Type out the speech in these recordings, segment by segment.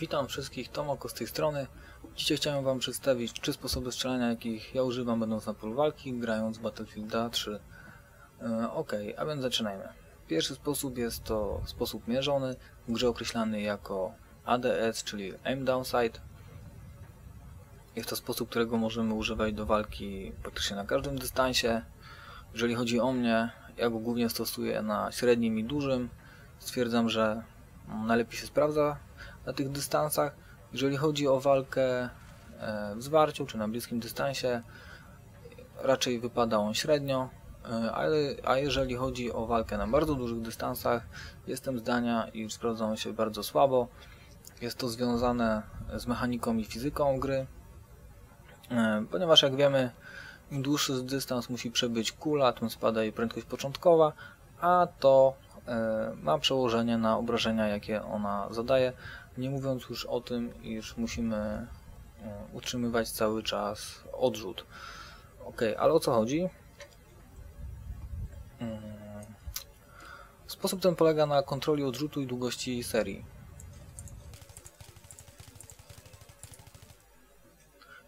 Witam wszystkich, Tomoko z tej strony. Dzisiaj chciałem Wam przedstawić trzy sposoby strzelania, jakich ja używam będąc na polu walki, grając Battlefield 3. E, ok, a więc zaczynajmy. Pierwszy sposób jest to sposób mierzony, w grze określany jako ADS, czyli Aim Down Sight. Jest to sposób, którego możemy używać do walki praktycznie na każdym dystansie. Jeżeli chodzi o mnie, ja go głównie stosuję na średnim i dużym. Stwierdzam, że najlepiej się sprawdza na tych dystansach. Jeżeli chodzi o walkę e, w zwarciu czy na bliskim dystansie, raczej wypada on średnio, e, ale, a jeżeli chodzi o walkę na bardzo dużych dystansach, jestem zdania, iż sprawdza on się bardzo słabo. Jest to związane z mechaniką i fizyką gry, e, ponieważ jak wiemy, im dłuższy dystans musi przebyć kula, tym spada jej prędkość początkowa, a to ma przełożenie na obrażenia, jakie ona zadaje. Nie mówiąc już o tym, iż musimy e, utrzymywać cały czas odrzut. Ok, ale o co chodzi? Mm. Sposób ten polega na kontroli odrzutu i długości serii.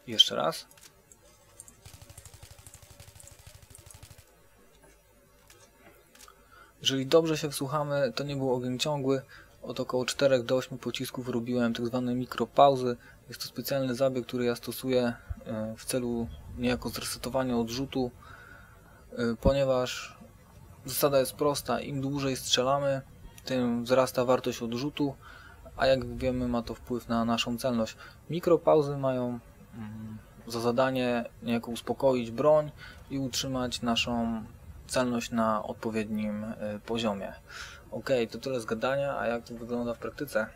Jeszcze raz. Jeżeli dobrze się wsłuchamy, to nie był ogień ciągły, od około 4 do 8 pocisków robiłem tak zwane mikropauzy. Jest to specjalny zabieg, który ja stosuję e, w celu niejako zresetowania odrzutu, e, ponieważ zasada jest prosta, im dłużej strzelamy, tym wzrasta wartość odrzutu, a jak wiemy ma to wpływ na naszą celność. Mikropauzy mają mm, za zadanie niejako uspokoić broń i utrzymać naszą celność na odpowiednim e, poziomie. Ok, to tyle z gadania, a jak to wygląda w praktyce?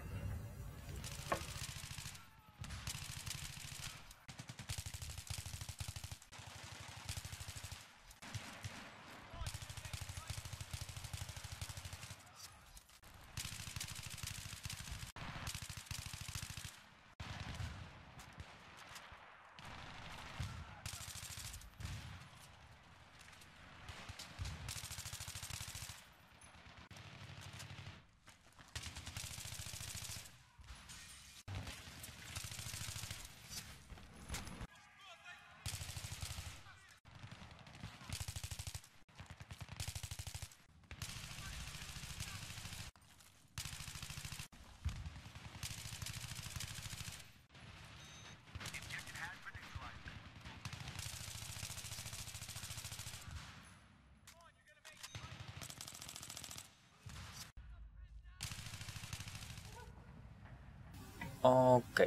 Ok.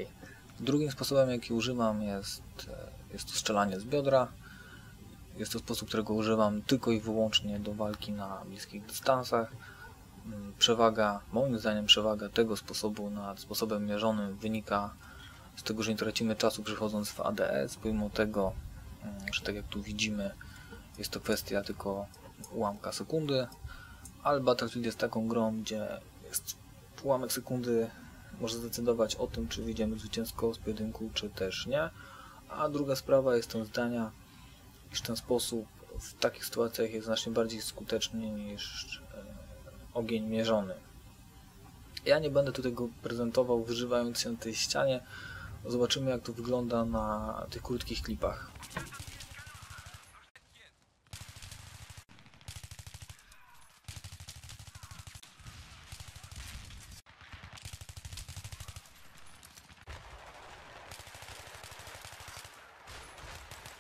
Drugim sposobem, jaki używam, jest, e, jest to strzelanie z biodra. Jest to sposób, którego używam tylko i wyłącznie do walki na bliskich dystansach. Mm, przewaga, moim zdaniem, przewaga tego sposobu nad sposobem mierzonym wynika z tego, że nie tracimy czasu przechodząc w ADS, pomimo tego, mm, że tak jak tu widzimy, jest to kwestia tylko ułamka sekundy, ale Battlefield jest taką grą, gdzie jest ułamek sekundy może zdecydować o tym, czy wyjdziemy zwycięsko z pojedynku, czy też nie. A druga sprawa jest to zdania, iż ten sposób w takich sytuacjach jest znacznie bardziej skuteczny niż e, ogień mierzony. Ja nie będę tutaj go prezentował wyżywając się na tej ścianie. Zobaczymy jak to wygląda na tych krótkich klipach.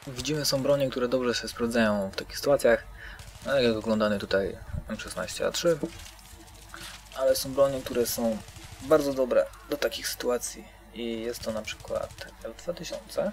Widzimy są bronie, które dobrze się sprawdzają w takich sytuacjach. No, jak oglądany tutaj M16A3. Ale są bronie, które są bardzo dobre do takich sytuacji. I jest to na przykład L2000.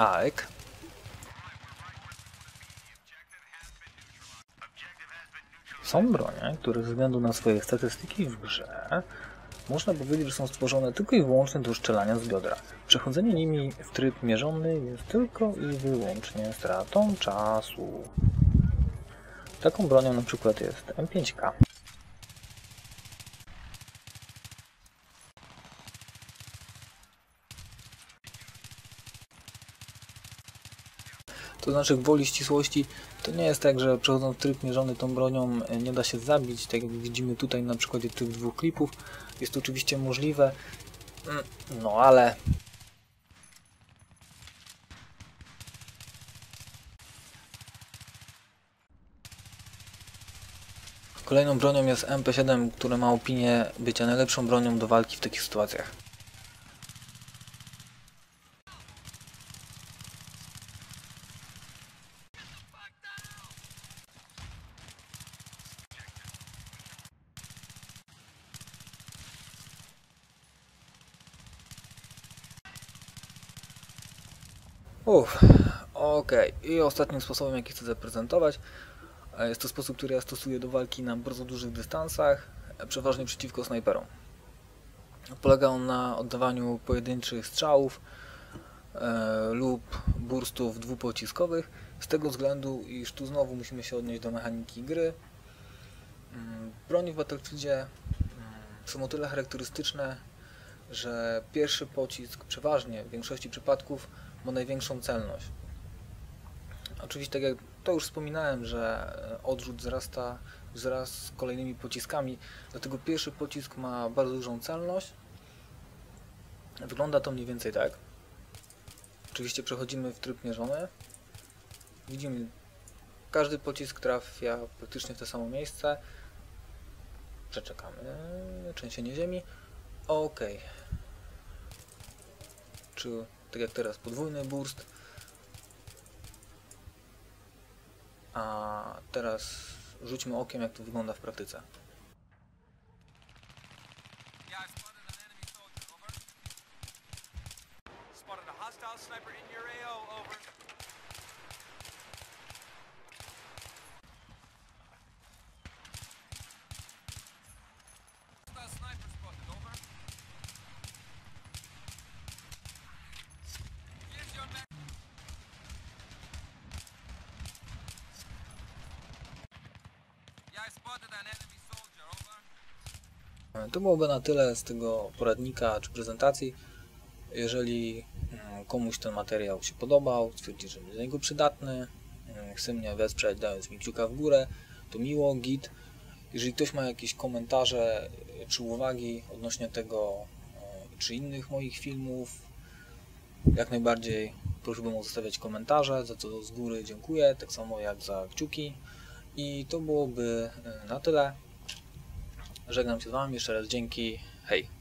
AEK. Są bronie, które ze względu na swoje statystyki w grze można powiedzieć, że są stworzone tylko i wyłącznie do strzelania z biodra. Przechodzenie nimi w tryb mierzony jest tylko i wyłącznie stratą czasu. Taką bronią na przykład jest M5K. To znaczy gwoli ścisłości to nie jest tak, że przechodząc tryb mierzony tą bronią e, nie da się zabić, tak jak widzimy tutaj na przykładzie tych dwóch klipów. Jest to oczywiście możliwe, Mm, no ale Kolejną bronią jest MP7, które ma opinię bycia najlepszą bronią do walki w takich sytuacjach. Uff, okej. I ostatnim sposobem, jaki chcę zaprezentować, e, jest to sposób, który ja stosuję do walki na bardzo dużych dystansach, e, przeważnie przeciwko snajperom. Polega on na oddawaniu pojedynczych strzałów e, lub burstów dwupociskowych, z tego względu, iż tu znowu musimy się odnieść do mechaniki gry. Mm, Broni w Battlefieldzie mm, są o tyle charakterystyczne, że pierwszy pocisk przeważnie w większości przypadków ma największą celność. Oczywiście, tak jak to już wspominałem, że e, odrzut wzrasta wraz z kolejnymi pociskami, dlatego pierwszy pocisk ma bardzo dużą celność. Wygląda to mniej więcej tak. Oczywiście przechodzimy w tryb mierzony. Widzimy, każdy pocisk trafia praktycznie w to samo miejsce. Przeczekamy trzęsienie ziemi. Ok. Czy tak jak teraz podwójny burst. A teraz rzućmy okiem jak to wygląda w praktyce. Spotted a hostile sniper in your AO, over. Hostile sniper spotted, over. Here's your next. Yeah, I spotted an enemy soldier, over. To byłoby na tyle z tego poradnika czy prezentacji. Jeżeli mm, komuś ten materiał się podobał, stwierdzi, że jest dla niego przydatny, mm, chce mnie wesprzeć dając mi kciuka w górę, to miło, git. Jeżeli ktoś ma jakieś komentarze y, czy uwagi odnośnie tego y, czy innych moich filmów, jak najbardziej prosiłbym o zostawiać komentarze, za co z góry dziękuję, tak samo jak za kciuki. I to byłoby y, na tyle. Żegnam się z Wami, jeszcze raz dzięki, hej.